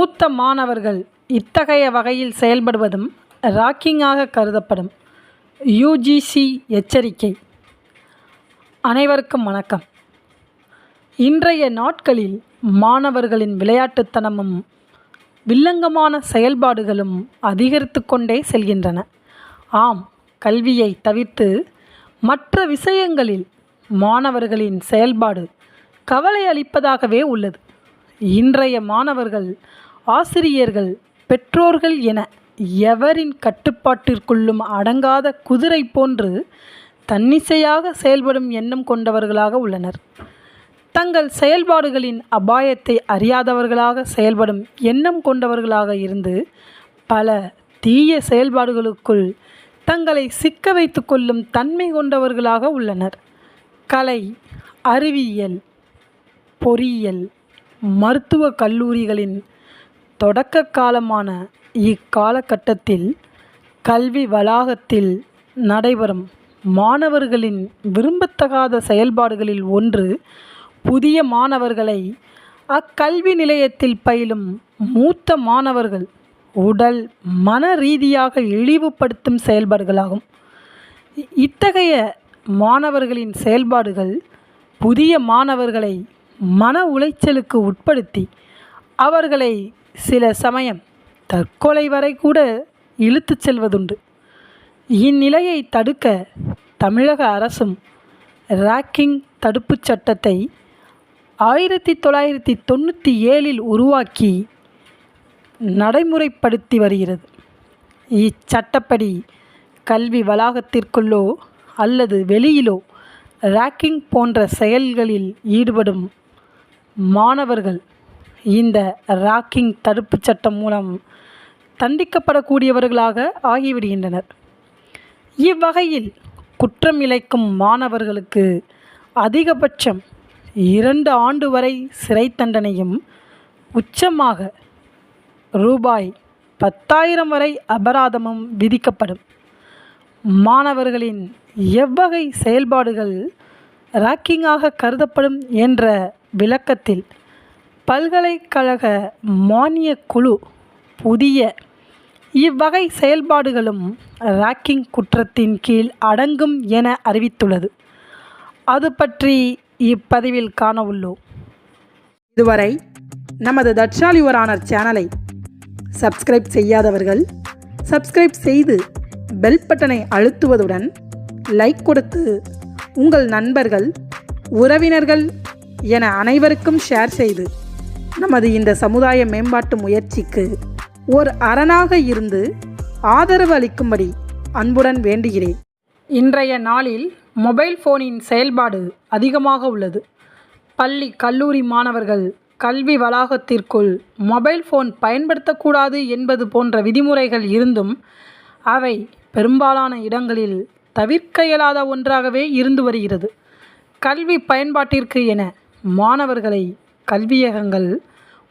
மூத்த மாணவர்கள் இத்தகைய வகையில் செயல்படுவதும் ராக்கிங்காக கருதப்படும். யுஜிசி எச்சரிக்கை. அனைவருக்கும் வணக்கம். இன்றைய நாட்களில் மாணவர்களின் விளையாட்டுத்தனமும் வில்லங்கமான செயல்பாடுகளும் அதிகரித்து கொண்டே செல்கின்றன. ஆம் கல்வியை தவிர்த்து மற்ற விஷயங்களில் மாணவர்களின் செயல்பாடு கவலை அளிப்பதாகவே உள்ளது. இன்றைய மாணவர்கள் ஆசிரியர்கள் பெற்றோர்கள் என எவரின் கட்டுப்பாட்டிற்குள்ளும் அடங்காத குதிரை போன்று தன்னிசையாக செயல்படும் எண்ணம் கொண்டவர்களாக உள்ளனர். தங்கள் செயல்பாடுகளின் அபாயத்தை அறியாதவர்களாக செயல்படும் எண்ணம் கொண்டவர்களாக இருந்து பல தீய செயல்பாடுகளுக்குள் தங்களை சிக்க வைத்து கொள்ளும் தன்மை கொண்டவர்களாக உள்ளனர். கலை அறிவியல் பொறியியல் மருத்துவக் கல்லூரிகளின் தொடக்க காலமான இக்காலகட்டத்தில் கல்வி வளாகத்தில் நடைபெறும் மாணவர்களின் விரும்பத்தகாத செயல்பாடுகளில் ஒன்று புதிய மாணவர்களை அக்கல்வி நிலையத்தில் பயிலும் மூத்த மாணவர்கள் உடல் மன ரீதியாக இழிவுபடுத்தும் செயல்பாடுகளாகும். இத்தகைய மாணவர்களின் செயல்பாடுகள் புதிய மாணவர்களை மன உளைச்சலுக்கு உட்படுத்தி அவர்களை சில சமயம் தற்கொலை வரை கூட இழுத்துச் செல்வதுண்டு. இந்நிலையை தடுக்க தமிழக அரசும் ராக்கிங் தடுப்புச் சட்டத்தை ஆயிரத்தி தொள்ளாயிரத்தி தொண்ணூற்றி ஏழில் உருவாக்கி நடைமுறைப்படுத்தி வருகிறது. இச்சட்டப்படி கல்வி வளாகத்திற்குள்ளோ அல்லது வெளியிலோ ராக்கிங் போன்ற செயல்களில் ஈடுபடும் மாணவர்கள் இந்த ராக்கிங் தடுப்புச் சட்டம் மூலம் தண்டிக்கப்படக்கூடியவர்களாக ஆகிவிடுகின்றனர். இவ்வகையில் குற்றம் இழைக்கும் மாணவர்களுக்கு அதிகபட்சம் இரண்டு ஆண்டு வரை சிறை தண்டனையும் உச்சமாக ரூபாய் பத்தாயிரம் வரை அபராதமும் விதிக்கப்படும். மாணவர்களின் எவ்வகை செயல்பாடுகள் ராக்கிங்காக கருதப்படும் என்ற விளக்கத்தில் பல்கலைக்கழக மானியக் குழு புதிய இவ்வகை செயல்பாடுகளும் ராக்கிங் குற்றத்தின் கீழ் அடங்கும் என அறிவித்துள்ளது. அது பற்றி இப்பதிவில் காண உள்ளோம் இதுவரை நமது தட்சால் சேனலை சப்ஸ்கிரைப் செய்யாதவர்கள் சப்ஸ்கிரைப் செய்து பெல் பட்டனை அழுத்துவதுடன் லைக் கொடுத்து உங்கள் நண்பர்கள் உறவினர்கள் என அனைவருக்கும் ஷேர் செய்து நமது இந்த சமுதாய மேம்பாட்டு முயற்சிக்கு ஒரு அரணாக இருந்து ஆதரவு அளிக்கும்படி அன்புடன் வேண்டுகிறேன். இன்றைய நாளில் மொபைல் ஃபோனின் செயல்பாடு அதிகமாக உள்ளது. பள்ளி கல்லூரி மாணவர்கள் கல்வி வளாகத்திற்குள் மொபைல் ஃபோன் பயன்படுத்தக்கூடாது என்பது போன்ற விதிமுறைகள் இருந்தும் அவை பெரும்பாலான இடங்களில் தவிர்க்க இயலாத ஒன்றாகவே இருந்து வருகிறது. கல்வி பயன்பாட்டிற்கு என மாணவர்களை கல்வியகங்கள்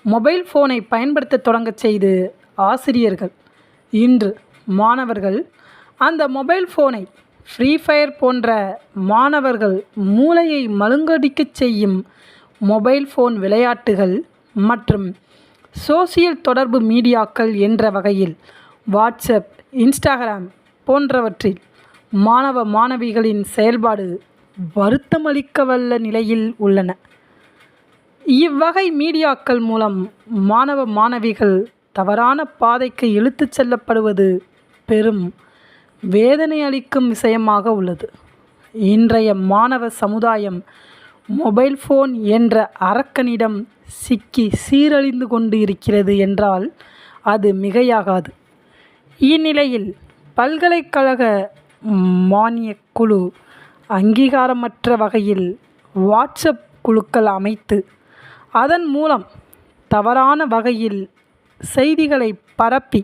மொபைல் ஃபோனை பயன்படுத்த தொடங்கச் செய்து ஆசிரியர்கள் இன்று மாணவர்கள். அந்த மொபைல் ஃபோனை ஃப்ரீ ஃபயர் போன்ற மாணவர்கள் மூளையை மழுங்கடிக்கச் செய்யும் மொபைல் ஃபோன் விளையாட்டுகள் மற்றும் சோசியல் தொடர்பு மீடியாக்கள் என்ற வகையில் வாட்ஸ்அப் இன்ஸ்டாகிராம் போன்றவற்றில் மாணவ மாணவிகளின் செயல்பாடு வருத்தமளிக்கவல்ல நிலையில் உள்ளன. இவ்வகை மீடியாக்கள் மூலம் மாணவ மாணவிகள் தவறான பாதைக்கு இழுத்துச் செல்லப்படுவது பெரும் வேதனை அளிக்கும் விஷயமாக உள்ளது. இன்றைய மாணவ சமுதாயம் மொபைல் ஃபோன் என்ற அரக்கனிடம் சிக்கி சீரழிந்து கொண்டு இருக்கிறது என்றால் அது மிகையாகாது. இந்நிலையில் பல்கலைக்கழக மானியக் குழு அங்கீகாரமற்ற வகையில் வாட்ஸ்அப் குழுக்கள் அமைத்து அதன் மூலம் தவறான வகையில் செய்திகளை பரப்பி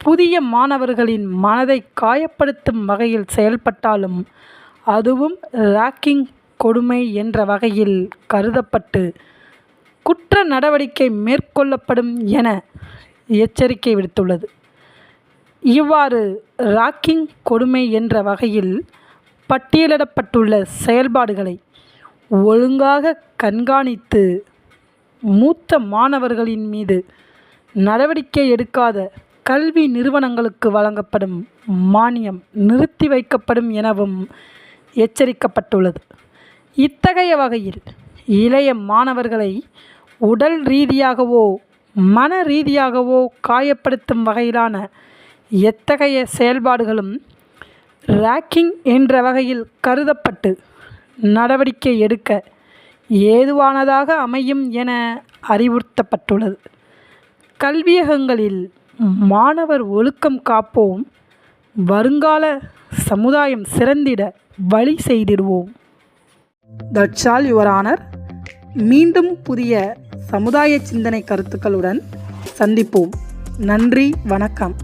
புதிய மாணவர்களின் மனதை காயப்படுத்தும் வகையில் செயல்பட்டாலும் அதுவும் ராக்கிங் கொடுமை என்ற வகையில் கருதப்பட்டு குற்ற நடவடிக்கை மேற்கொள்ளப்படும் என எச்சரிக்கை விடுத்துள்ளது. இவ்வாறு ராக்கிங் கொடுமை என்ற வகையில் பட்டியலிடப்பட்டுள்ள செயல்பாடுகளை ஒழுங்காக கண்காணித்து மூத்த மாணவர்களின் மீது நடவடிக்கை எடுக்காத கல்வி நிறுவனங்களுக்கு வழங்கப்படும் மானியம் நிறுத்தி வைக்கப்படும் எனவும் எச்சரிக்கப்பட்டுள்ளது. இத்தகைய வகையில் இளைய மாணவர்களை உடல் ரீதியாகவோ மன ரீதியாகவோ காயப்படுத்தும் வகையிலான எத்தகைய செயல்பாடுகளும் ராக்கிங் என்ற வகையில் கருதப்பட்டு நடவடிக்கை எடுக்க ஏதுவானதாக அமையும் என அறிவுறுத்தப்பட்டுள்ளது. கல்வியகங்களில் மாணவர் ஒழுக்கம் காப்போம் வருங்கால சமுதாயம் சிறந்திட வழி செய்திடுவோம். தட்ஸ் ஆல் யுவர் ஆனர் மீண்டும் புதிய சமுதாய சிந்தனை கருத்துக்களுடன் சந்திப்போம். நன்றி வணக்கம்.